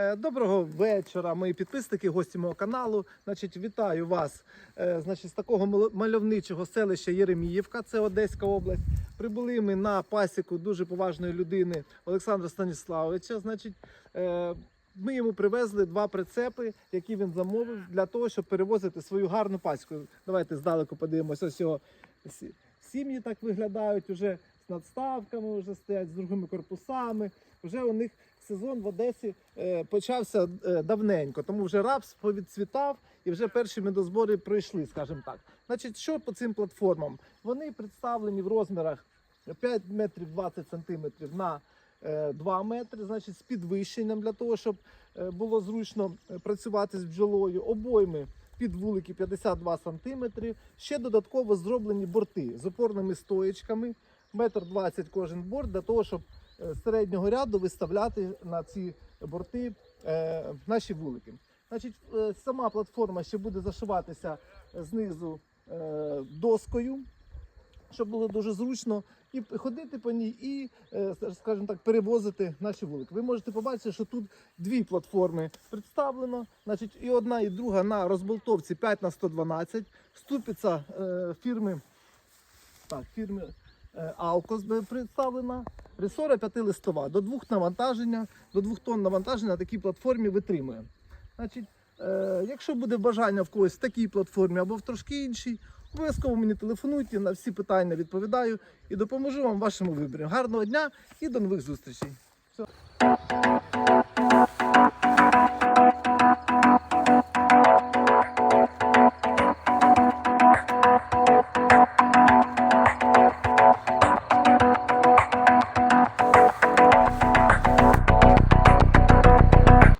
Е, Доброго вечора, мої підписники, гості мого каналу. Значить, вітаю вас е, значить, з такого мальовничого селища Єреміївка, це Одеська область. Прибули ми на пасіку дуже поважної людини Олександра Станіславовича. Значить, е, ми йому привезли два прицепи, які він замовив для того, щоб перевозити свою гарну пасіку. Давайте здалеку подивимося. Ось його сім'ї так виглядають уже з надставками, вже стоять з другими корпусами. Вже у них сезон в Одесі е, почався е, давненько, тому вже рапс повідцвітав і вже перші медозбори пройшли, скажімо так. Значить, що по цим платформам? Вони представлені в розмірах 5 метрів 20 сантиметрів на е, 2 метри, значить, з підвищенням для того, щоб е, було зручно е, працювати з бджолою. Обойми під вулики 52 сантиметри. Ще додатково зроблені борти з опорними стоєчками, метр 20 кожен борт, для того, щоб е, середнього ряду виставляти на ці борти е, наші вулики. Значить, е, сама платформа ще буде зашиватися знизу е, доскою, щоб було дуже зручно і ходити по ній, і, е, скажімо так, перевозити наші вулики. Ви можете побачити, що тут дві платформи представлено. Значить, і одна, і друга на розболтовці 5 на 112 Ступиця е, фірми, так, фірми е, Алкос представлена. Ресора п'ятилистова до двох навантаження, до двох тонн навантаження на такій платформі витримує. Значить, е, якщо буде бажання в когось в такій платформі або в трошки іншій, обов'язково мені телефонуйте, на всі питання відповідаю і допоможу вам в вашому виборі. Гарного дня і до нових зустрічей. Все.